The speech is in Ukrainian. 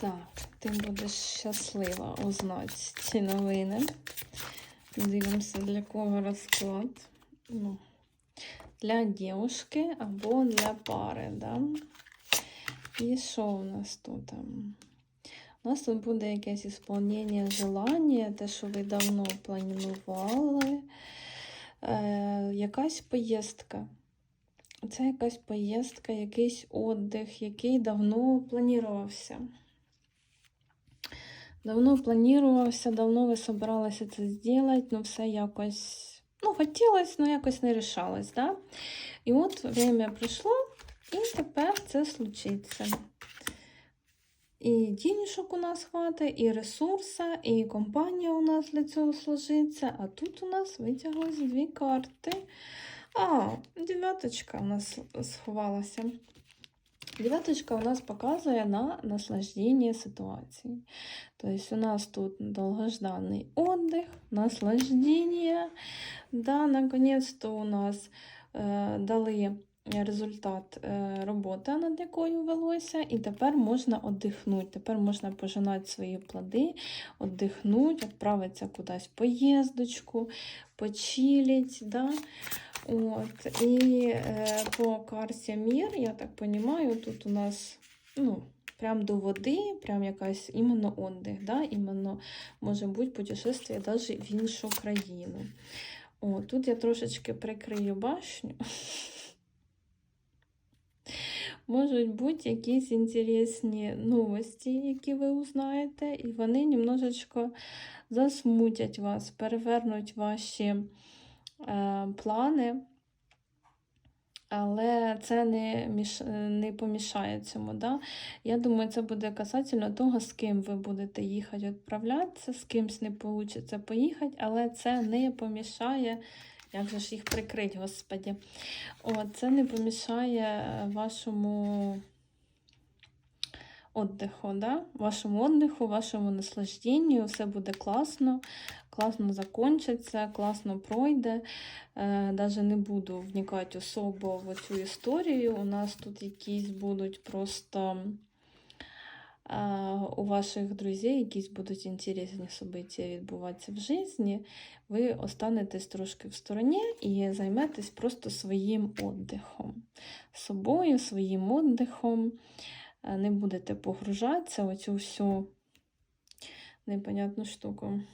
Так, ти будеш щаслива узнати ці новини. Дивимося, для кого розклад. Ну, для дівчинки або для пари, да? І що у нас тут? У нас тут буде якесь ісполнення желання, те, що ви давно планували. Е, якась поїздка. Це якась поїздка, якийсь віддих, який давно планувався. Давно планувався, давно ви собиралися це зробити, але все якось, ну, хотілося, але якось не рішалось, да? І от время прийшло, і тепер це случиться. І денежок у нас хватить, і ресурси, і компанія у нас для цього сложиться. А тут у нас витяглось дві карти. А, дев'яточка у нас сховалася. Дев'яточка у нас показує на наслаждение ситуації. Тобто у нас тут долгожданний отдых, наслаждение. Да, наконец-то у нас е, дали результат е, роботи, над якою велося, і тепер можна віддихнути. Тепер можна пожинати свої плоди, віддихнути, відправитися кудись в поїздочку, почилить. Да? От. І е, по карті Мір, я так розумію, тут у нас ну, прям до води, прям якась іменно отдих, да? іменно може бути путешествие навіть в іншу країну. О, тут я трошечки прикрию башню. Можуть бути якісь інтересні новості, які ви узнаєте, і вони немножечко засмутять вас, перевернуть ваші плани, але це не міш... не помішає цьому. Да? Я думаю, це буде касательно того, з ким ви будете їхати відправлятися, з кимсь не вийде поїхати, але це не помішає. Як же ж їх прикрить, господі? О, це не помішає вашому отдиху, да? вашому отдиху, вашому наслажденню. Все буде класно, класно закончиться, класно пройде. Е, Даже не буду вникати особо в цю історію. У нас тут якісь будуть просто у ваших друзей якісь будуть інтересні события відбуватися в житті, ви останетесь трошки в стороні і займетесь просто своїм віддихом. Собою, своїм віддихом. Не будете погружатися оцю всю непонятну штуку.